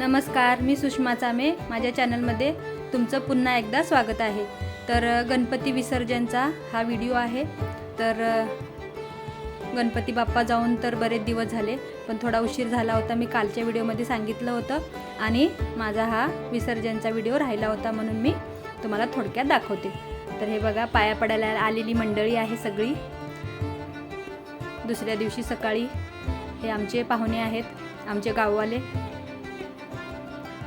नमस्कार मी सुषमा चामे. माझ्या चॅनलमध्ये तुमचं पुन्हा एकदा स्वागत आहे. तर गणपती विसर्जनचा हा व्हिडिओ आहे. तर गणपती बाप्पा जाऊन तर बरेच दिवस झाले पण थोडा उशीर झाला होता. मी कालच्या व्हिडिओमध्ये सांगितलं होतं आणि माझा हा विसर्जनचा व्हिडिओ राहिला होता म्हणून मी तुम्हाला थोडक्यात दाखवते. तर हे बघा पाया पडायला आलेली मंडळी आहे सगळी. दुसऱ्या दिवशी सकाळी हे आमचे पाहुणे आहेत आमचे गाववाले.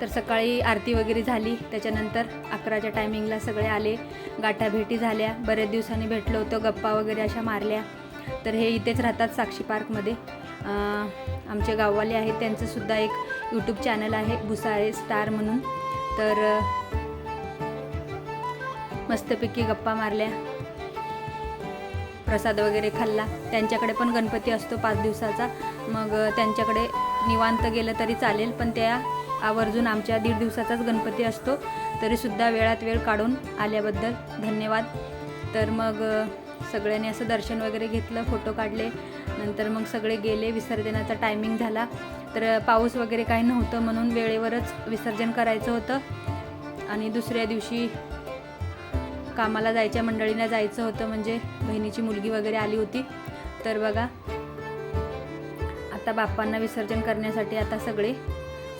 तर सकाळी आरती वगैरे झाली. त्याच्यानंतर अकराच्या टायमिंगला सगळे आले. गाठाभेटी झाल्या. बऱ्याच दिवसांनी भेटलो होतं. गप्पा वगैरे अशा मारल्या. तर हे इथेच राहतात साक्षी पार्कमध्ये आमचे गाववाले आहेत. त्यांचंसुद्धा एक यूट्यूब चॅनल आहे. भुसाळे स्टार म्हणून. तर मस्तपैकी गप्पा मारल्या. प्रसाद वगैरे खाल्ला. त्यांच्याकडे पण गणपती असतो पाच दिवसाचा. मग त्यांच्याकडे निवांत गेलं तरी चालेल. पण त्या आवर्जून आमच्या दीड दिवसाचाच गणपती असतो तरीसुद्धा वेळात वेळ काढून आल्याबद्दल धन्यवाद. तर मग सगळ्यांनी असं दर्शन वगैरे घेतलं फोटो काढले नंतर मग सगळे गेले विसर्जनाचा टायमिंग झाला. तर पाऊस वगैरे काही नव्हतं म्हणून वेळेवरच विसर्जन करायचं होतं. आणि दुसऱ्या दिवशी कामाला जायच्या मंडळीला जायचं होतं म्हणजे बहिणीची मुलगी वगैरे आली होती. तर बघा आता बाप्पांना विसर्जन करण्यासाठी आता सगळे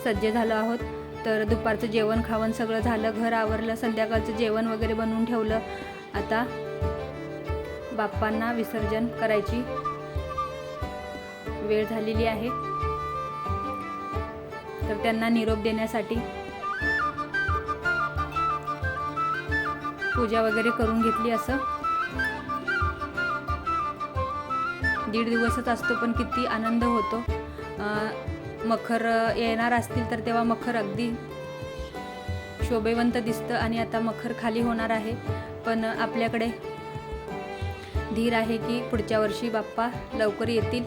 सज्ज झालो आहोत. तर दुपारचं जेवण खावण सगळं झालं. घर आवरलं संध्याकाळचं जेवण वगैरे बनवून ठेवलं. आता बाप्पांना विसर्जन करायची वेळ झालेली आहे. तर त्यांना निरोप देण्यासाठी पूजा वगैरे करून घेतली असं. दीड दिवसच असतो पण किती आनंद होतो. मखर येणार असतील तर तेव्हा मखर अगदी शोभेवंत दिसतं आणि आता मखर खाली होणार आहे. पण आपल्याकडे धीर आहे की पुढच्या वर्षी बाप्पा लवकर येतील.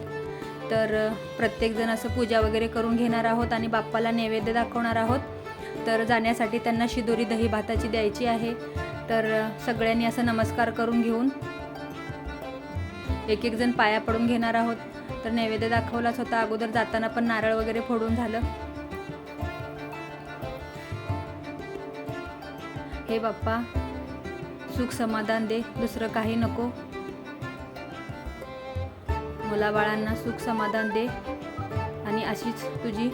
तर प्रत्येकजण असं पूजा वगैरे करून घेणार आहोत आणि बाप्पाला नैवेद्य दाखवणार आहोत. तर जाण्यासाठी त्यांना शिदोरी दही भाताची द्यायची आहे. तर सगळ्यांनी असं नमस्कार करून घेऊन एक एक जण पाया पडून घेणार आहोत. तर नैवेद्य दाखवलाच होता. अगोदर जाताना पण नारळ वगैरे फोडून झालं. हे बाप्पा सुख समाधान दे. दुसरं काही नको. मुलाबाळांना सुख समाधान दे. आणि अशीच तुझी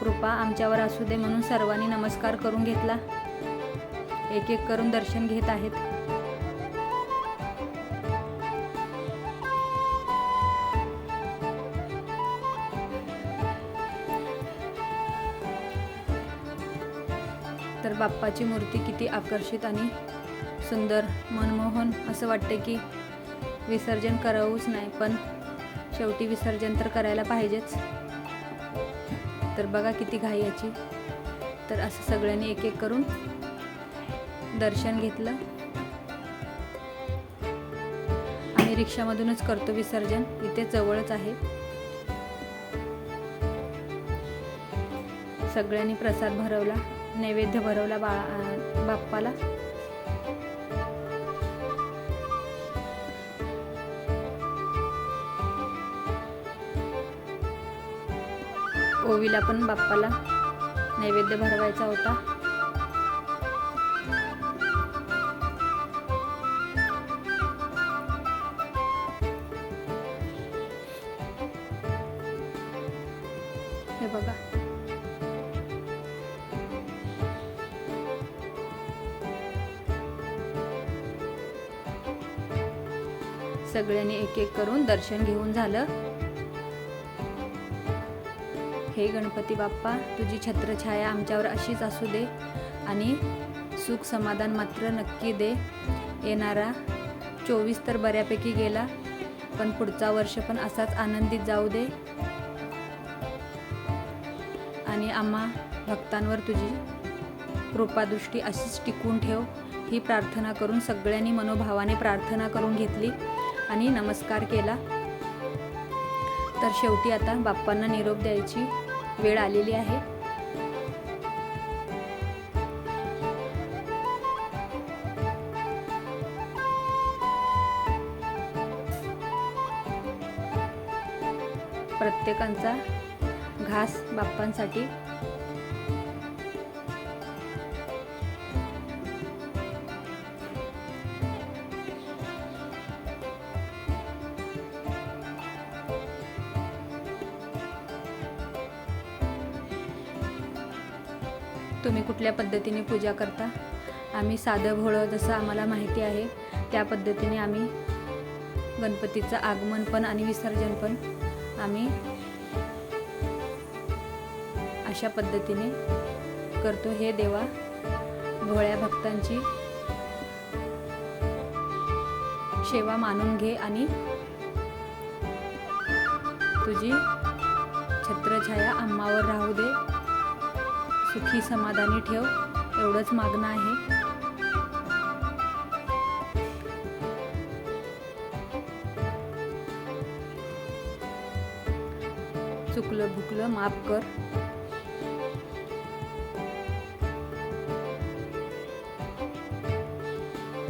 कृपा आमच्यावर असू दे म्हणून सर्वांनी नमस्कार करून घेतला. एक एक करून दर्शन घेत आहेत. तर बाप्पाची मूर्ती किती आकर्षित आणि सुंदर मनमोहन असं वाटतं की विसर्जन करावंच नाही पण शेवटी विसर्जन तर करायला पाहिजेच. तर बघा किती घाई याची. तर असं सगळ्यांनी एक एक करून दर्शन घेतलं. आम्ही रिक्षामधूनच करतो विसर्जन. इथे जवळच आहे. सगळ्यांनी प्रसाद भरवला. नैवेद्य भरवला बा बाप्पाला. ओवीला पण बाप्पाला नैवेद्य भरवायचा होता. सगळ्यांनी एक एक करून दर्शन घेऊन झालं. हे गणपती बाप्पा तुझी छत्रछाया आमच्यावर अशीच असू दे आणि सुख समाधान मात्र नक्की दे. येणारा चोवीस तर बऱ्यापैकी गेला पण पुढचा वर्ष पण असाच आनंदित जाऊ दे. आणि आम्हा भक्तांवर तुझी कृपादृष्टी अशीच टिकून ठेव. ही प्रार्थना करून सगळ्यांनी मनोभावाने प्रार्थना करून घेतली. आणि नमस्कार केला. तर शेवटी आता बाप्पांना निरोप द्यायची वेळ आलेली आहे. प्रत्येकांचा घास बाप्पांसाठी तुम्ही कुठल्या पद्धतीने पूजा करता? आम्ही साधं भोळं जसं आम्हाला माहिती आहे त्या पद्धतीने आम्ही गणपतीचं आगमन पण आणि विसर्जन पण आम्ही अशा पद्धतीने करतो. हे देवा भोळ्या भक्तांची सेवा मानून घे आणि तुझी छत्रछाया अम्मावर राहू दे. सुखी समाधानी ठेव एवढंच मागणं आहे. चुकलं भुकलं माफ कर.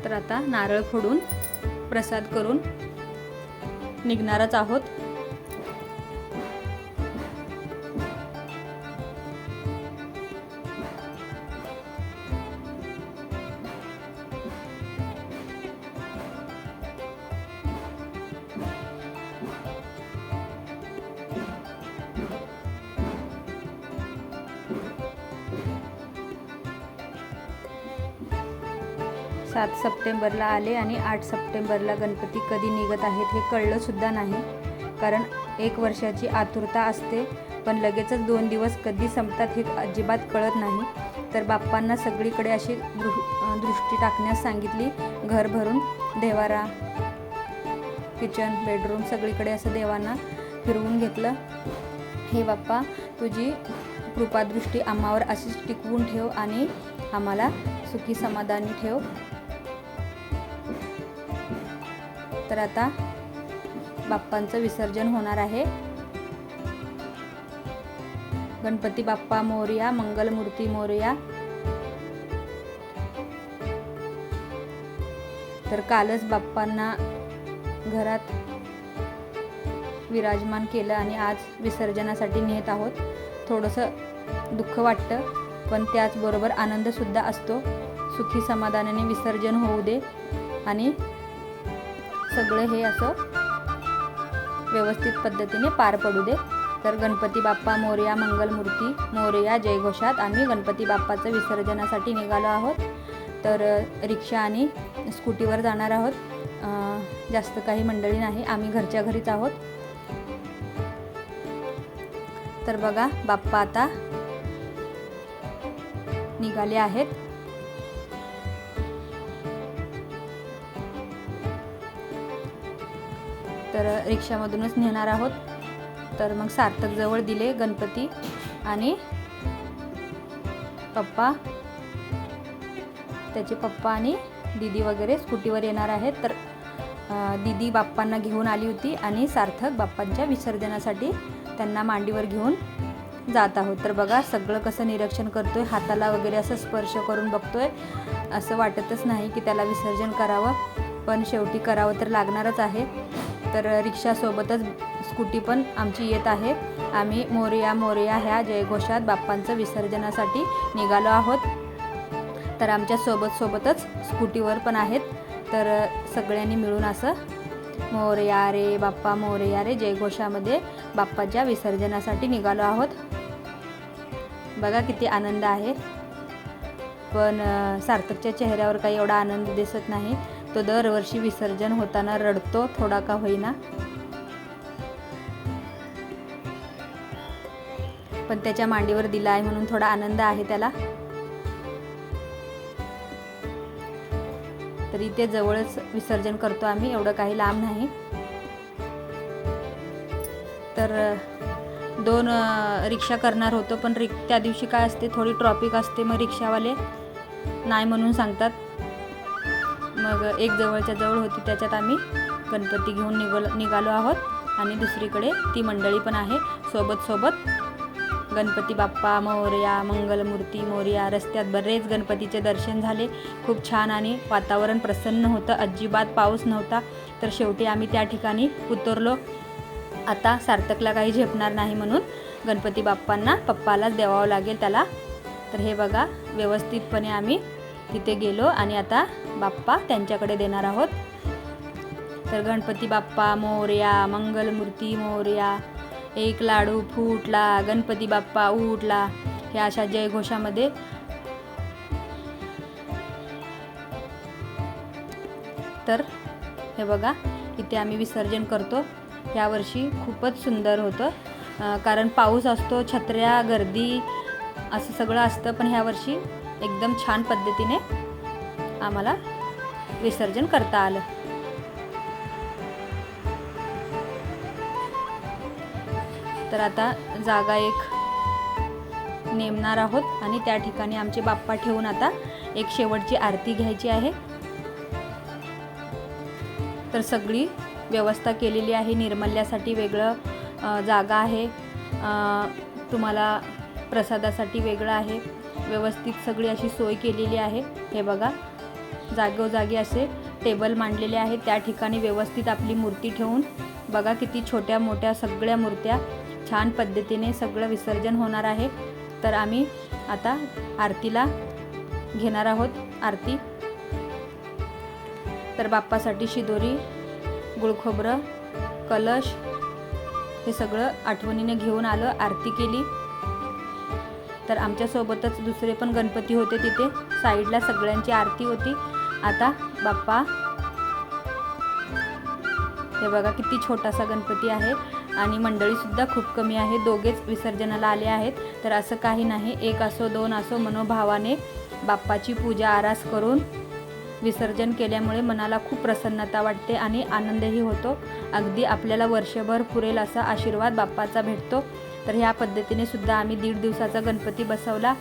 तर आता नारळ फोडून प्रसाद करून निघणारच आहोत. सात सप्टेंबरला आले आणि आठ सप्टेंबरला गणपती कधी निघत आहेत हे कळलंसुद्धा नाही. कारण एक वर्षाची आतुरता असते पण लगेचच दोन दिवस कधी संपतात हे अजिबात कळत नाही. तर बाप्पांना सगळीकडे अशी दृ दृष्टी टाकण्यास सांगितली घर भरून देवारा किचन बेडरूम सगळीकडे असं देवांना फिरवून घेतलं. हे बाप्पा तुझी कृपादृष्टी आम्हावर अशीच टिकवून ठेव आणि आम्हाला सुखी समाधानी ठेव. तर आता बाप्पांचं विसर्जन होणार आहे. गणपती बाप्पा मोरया मंगलमूर्ती मोरया. तर कालच बाप्पांना घरात विराजमान केलं आणि आज विसर्जनासाठी नेत आहोत. थोडंसं दुःख वाटतं पण त्याचबरोबर आनंदसुद्धा असतो. सुखी समाधानाने विसर्जन होऊ दे आणि सगळं हे असं व्यवस्थित पद्धतीने पार पडू दे. तर गणपती बाप्पा मोरया मंगलमूर्ती मोरया जयघोषात आम्ही गणपती बाप्पाचं विसर्जनासाठी निघालो आहोत. तर रिक्षा आणि स्कूटीवर जाणार आहोत. जास्त काही मंडळी नाही आम्ही घरच्या घरीच आहोत. तर बघा बाप्पा आता निघाले आहेत. तर रिक्षामधूनच नेणार आहोत. तर मग सार्थक जवळ दिले गणपती आणि पप्पा. त्याचे पप्पा आणि दीदी वगैरे स्कूटीवर येणार आहेत. तर दीदी बाप्पांना घेऊन आली होती आणि सार्थक बाप्पांच्या विसर्जनासाठी त्यांना मांडीवर घेऊन जात आहोत. तर बघा सगळं कसं निरीक्षण करतो आहे हाताला वगैरे असं स्पर्श करून बघतो आहे असं वाटतच नाही की त्याला विसर्जन करावं पण शेवटी करावं तर लागणारच आहे. तर रिक्षासोबतच स्कूटी पण आमची येत आहे. आम्ही मोरया मोरया ह्या जयघोषात बाप्पांचं विसर्जनासाठी निघालो आहोत. तर आमच्यासोबत सोबतच स्कूटीवर पण आहेत. तर सगळ्यांनी मिळून असं मोरया रे बाप्पा मोरया रे जयघोषामध्ये बाप्पाच्या विसर्जनासाठी निघालो आहोत. बघा किती आनंद आहे. पण सार्थकच्या चेहऱ्यावर काही एवढा आनंद दिसत नाही. तो दरवर्षी विसर्जन होताना रडतो थोडा का होईना. पण त्याच्या मांडीवर दिला आहे म्हणून थोडा आनंद आहे त्याला. तर इथे जवळच विसर्जन करतो आम्ही एवढं काही लांब नाही. तर दोन रिक्षा करणार होतो पण रिक त्या दिवशी काय असते थोडी ट्रॉफिक असते मग रिक्षावाले नाही म्हणून सांगतात. मग एक जवळच्या जवळ होती त्याच्यात आम्ही गणपती घेऊन निघल निघालो आहोत. आणि दुसरीकडे ती मंडळी पण आहे. सोबत सोबत गणपती बाप्पा मोरया मंगलमूर्ती मोरया रस्त्यात बरेच गणपतीचे दर्शन झाले. खूप छान आणि वातावरण प्रसन्न होतं. अजिबात पाऊस नव्हता. तर शेवटी आम्ही त्या ठिकाणी उतरलो. आता सार्थकला काही झेपणार नाही म्हणून गणपती बाप्पांना पप्पालाच द्यावावं लागेल त्याला. तर हे बघा व्यवस्थितपणे आम्ही तिथे गेलो आणि आता बाप्पा त्यांच्याकडे देणार आहोत. तर गणपती बाप्पा मोरया मंगलमूर्ती मोर्या एक लाडू फुटला गणपती बाप्पा उठला ह्या अशा जयघोषामध्ये तर हे बघा इथे आम्ही विसर्जन करतो. यावर्षी खूपच सुंदर होतं. कारण पाऊस असतो छत्र्या गर्दी असं सगळं असतं पण ह्या वर्षी एकदम छान पद्धतीने आम्हाला विसर्जन करता आलं. तर आता जागा एक नेमणार आहोत आणि त्या ठिकाणी आमचे बाप्पा ठेवून आता एक शेवटची आरती घ्यायची आहे. तर सगळी व्यवस्था केलेली आहे. निर्मल्यासाठी वेगळं जागा आहे. तुम्हाला प्रसादासाठी वेगळं आहे. व्यवस्थित सगळी अशी सोय केलेली आहे. हे बघा. जागोजागी असे टेबल मांडलेले आहेत. त्या ठिकाणी व्यवस्थित आपली मूर्ती ठेवून बघा किती छोट्या मोठ्या सगळ्या मूर्त्या छान पद्धतीने सगळं विसर्जन होणार आहे. तर आम्ही आता आरतीला घेणार आहोत. आरती. तर बाप्पासाठी शिदोरी गुळखोबरं कलश हे सगळं आठवणीने घेऊन आलं आरती केली. तर आमच्यासोबतच दुसरे पण गणपती होते तिथे. साईडला सगळ्यांची आरती होती. आता बाप्पा हे बघा किती छोटासा गणपती आहे आणि मंडळीसुद्धा खूप कमी आहे. दोघेच विसर्जनाला आले आहेत. तर असं काही नाही. एक असो दोन असो मनोभावाने बाप्पाची पूजा आरास करून विसर्जन केल्यामुळे मनाला खूप प्रसन्नता वाटते आणि आनंदही होतो. अगदी आपल्याला वर्षभर पुरेल असा आशीर्वाद बाप्पाचा भेटतो. तर ह्या पद्धतीने सुद्धा आम्ही दीड दिवसाचा गणपती बसवला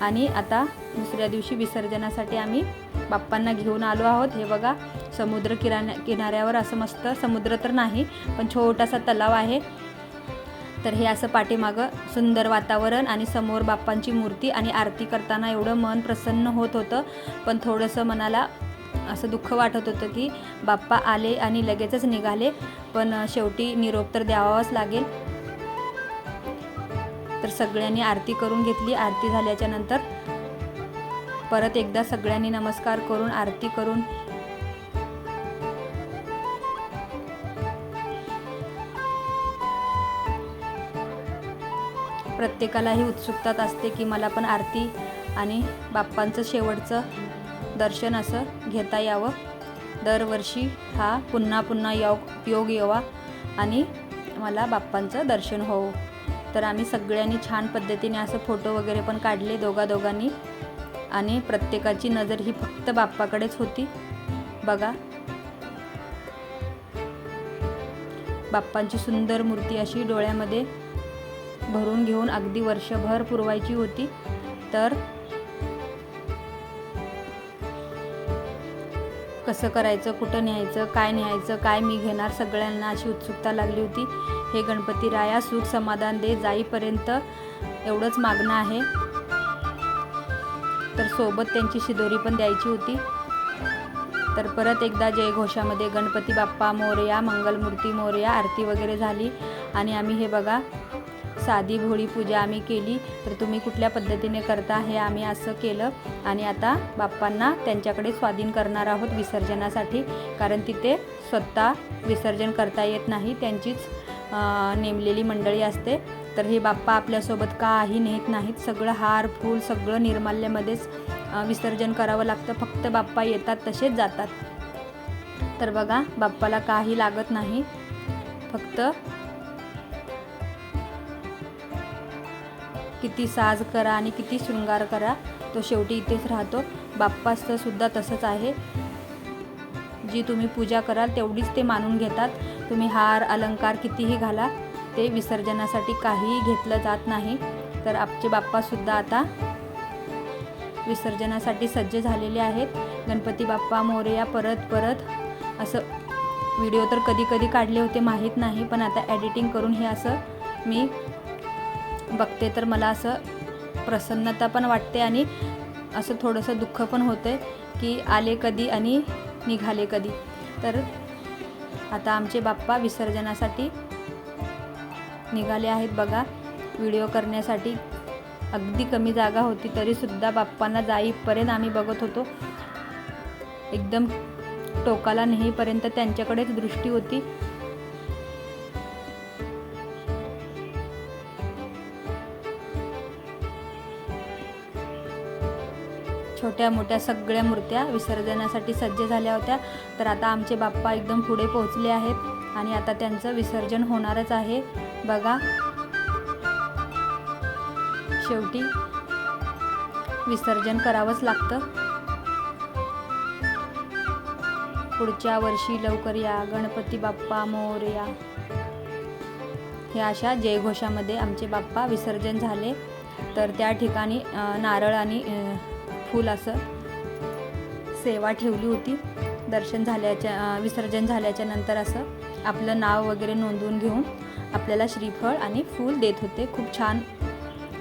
आणि आता दुसऱ्या दिवशी विसर्जनासाठी आम्ही बाप्पांना घेऊन आलो आहोत. हे बघा समुद्र किराण्या किनाऱ्यावर असं मस्त समुद्र तर नाही पण छोटासा तलाव आहे. तर हे असं पाठीमागं सुंदर वातावरण आणि समोर बाप्पांची मूर्ती आणि आरती करताना एवढं मन प्रसन्न होत होतं. पण थोडंसं मनाला असं दुःख वाटत होतं की बाप्पा आले आणि लगेचच निघाले. पण शेवटी निरोप तर द्यावाच लागेल. तर सगळ्यांनी आरती करून घेतली. आरती झाल्याच्यानंतर परत एकदा सगळ्यांनी नमस्कार करून आरती करून प्रत्येकाला ही उत्सुकता असते की मला पण आरती आणि बाप्पांचं शेवटचं दर्शन असं घेता यावं. दरवर्षी हा पुन्हा पुन्हा योग योग यावा आणि मला बाप्पांचं दर्शन होवो. तर आम्ही सगळ्यांनी छान पद्धतीने असं फोटो वगैरे पण काढले दोघा दोघांनी. आणि प्रत्येकाची नजर ही फक्त बाप्पाकडेच होती. बघा. बाप्पांची सुंदर मूर्ती अशी डोळ्यामध्ये भरून घेऊन अगदी वर्षभर पुरवायची होती. तर कसं करायचं कुठं न्यायचं काय न्यायचं काय मी घेणार सगळ्यांना अशी उत्सुकता लागली होती. हे गणपती राया सुख समाधान दे जाईपर्यंत एवढंच मागणं आहे. तर सोबत त्यांची शिदोरी पण द्यायची होती. तर परत एकदा जयघोषामध्ये गणपती बाप्पा मोरया मंगलमूर्ती मोरया आरती वगैरे झाली. आणि आम्ही हे बघा साधी भोळी पूजा आम्ही केली. तर तुम्ही कुठल्या पद्धतीने करता हे आम्ही असं केलं. आणि आता बाप्पांना त्यांच्याकडे स्वाधीन करणार आहोत विसर्जनासाठी. कारण तिथे स्वतः विसर्जन करता येत नाही. त्यांचीच नेमलेली मंडळी असते. तर हे बाप्पा आपल्यासोबत काही नेत नाहीत. सगळं हार फूल सगळं निर्माल्यामध्येच विसर्जन करावं लागतं. फक्त बाप्पा येतात तसेच जातात. तर बघा बाप्पाला काही लागत नाही. फक्त किती साज करा आणि किती शृंगार करा तो शेवटी इथेच राहतो. बाप्पाचं सुद्धा तसंच आहे. जी तुम्ही पूजा कराल तेवढीच ते मानून घेतात. तुम्ही हार अलंकार कितीही घाला ते विसर्जनासाठी काहीही घेतलं जात नाही. तर आमचे बाप्पासुद्धा आता विसर्जनासाठी सज्ज झालेले आहेत. गणपती बाप्पा मोरया परत परत. असं व्हिडिओ तर कधी कधी काढले होते माहीत नाही. पण आता एडिटिंग करून हे असं मी बघते तर मला असं प्रसन्नता पण वाटते आणि असं थोडंसं दुःख पण होतं की आले कधी आणि निघाले कधी. तर आता आमचे बाप्पा विसर्जनासाठी निघाले आहेत बघा. व्हिडिओ करण्यासाठी अगदी कमी जागा होती तरीसुद्धा बाप्पांना जाईपर्यंत आम्ही बघत होतो. एकदम टोकाला नेहमीपर्यंत त्यांच्याकडेच दृष्टी होती. छोट्या मोठ्या सगळ्या मूर्त्या विसर्जनासाठी सज्ज झाल्या होत्या. तर आता आमचे बाप्पा एकदम पुढे पोहोचले आहेत आणि आता त्यांचं विसर्जन होणारच आहे. बघा. शेवटी विसर्जन करावंच लागतं. पुढच्या वर्षी लवकर या गणपती बाप्पा मोरया हे अशा जयघोषामध्ये आमचे बाप्पा विसर्जन झाले. तर त्या ठिकाणी नारळ आणि फूल असं सेवा ठेवली होती. दर्शन झाल्याच्या विसर्जन झाल्याच्यानंतर असं आपलं नाव वगैरे नोंदवून घेऊन आपल्याला श्रीफळ आणि फूल देत होते. खूप छान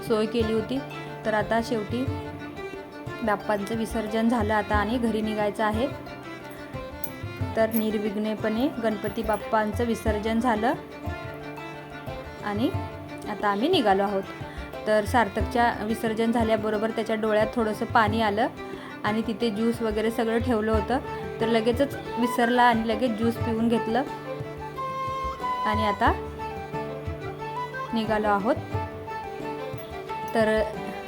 सोय केली होती. तर आता शेवटी बाप्पांचं विसर्जन झालं आता आणि घरी निघायचं आहे. तर निर्विघ्नेपणे गणपती बाप्पांचं विसर्जन झालं आणि आता आम्ही निघालो आहोत. तर सार्थकच्या विसर्जन झाल्याबरोबर त्याच्या डोळ्यात थोडंसं पाणी आलं आणि तिथे ज्यूस वगैरे सगळं ठेवलं होतं. तर लगेचच विसरला आणि लगेच ज्यूस पिऊन घेतलं. आणि आता निघालो आहोत. तर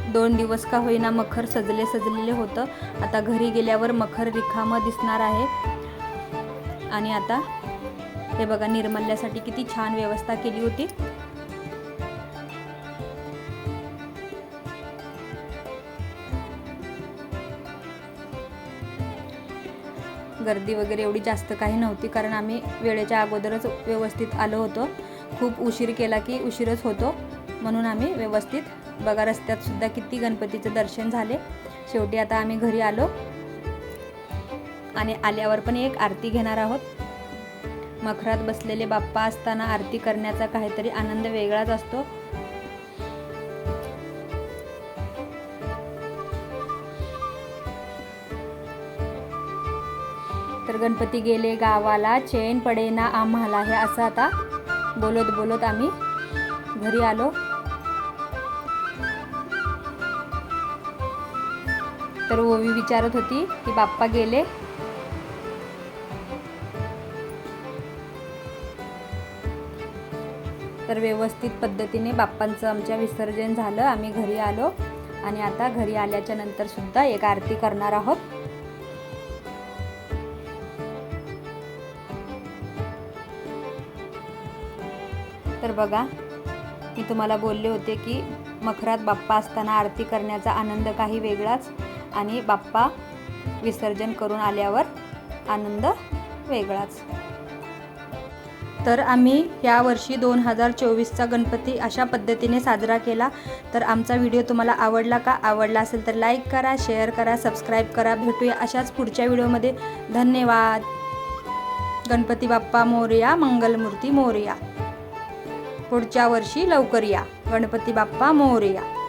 दोन दिवस का होईना मखर सजले सजलेले होतं. आता घरी गेल्यावर मखर रिकामं दिसणार आहे. आणि आता हे बघा निर्मल्यासाठी किती छान व्यवस्था केली होती. गर्दी वगैरे एवढी जास्त काही नव्हती कारण आम्ही वेळेच्या अगोदरच व्यवस्थित आलो होतो. खूप उशीर केला की उशीरच होतो म्हणून आम्ही व्यवस्थित बघा रस्त्यातसुद्धा किती गणपतीचं दर्शन झाले. शेवटी आता आम्ही घरी आलो आणि आल्यावर पण एक आरती घेणार आहोत. मखरात बसलेले बाप्पा असताना आरती करण्याचा काहीतरी आनंद वेगळाच असतो. गणपती गेले गावाला चैन पडेना आम्हाला हे असं आता बोलत बोलत आम्ही घरी आलो. तर ओवी विचारत होती की बाप्पा गेले? तर व्यवस्थित पद्धतीने बाप्पांचं आमच्या विसर्जन झालं आम्ही घरी आलो आणि आता घरी आल्याच्यानंतर सुद्धा एक आरती करणार आहोत. तर बघा मी तुम्हाला बोलले होते की मखरात बाप्पा असताना आरती करण्याचा आनंद काही वेगळाच आणि बाप्पा विसर्जन करून आल्यावर आनंद वेगळाच. तर आम्ही यावर्षी दोन हजार चोवीसचा गणपती अशा पद्धतीने साजरा केला. तर आमचा व्हिडिओ तुम्हाला आवडला का? आवडला असेल तर लाईक करा शेअर करा सबस्क्राईब करा. भेटूया अशाच पुढच्या व्हिडिओमध्ये. धन्यवाद. गणपती बाप्पा मोरया मंगलमूर्ती मोरया. पुढच्या वर्षी लवकर या. गणपती बाप्पा मोरया.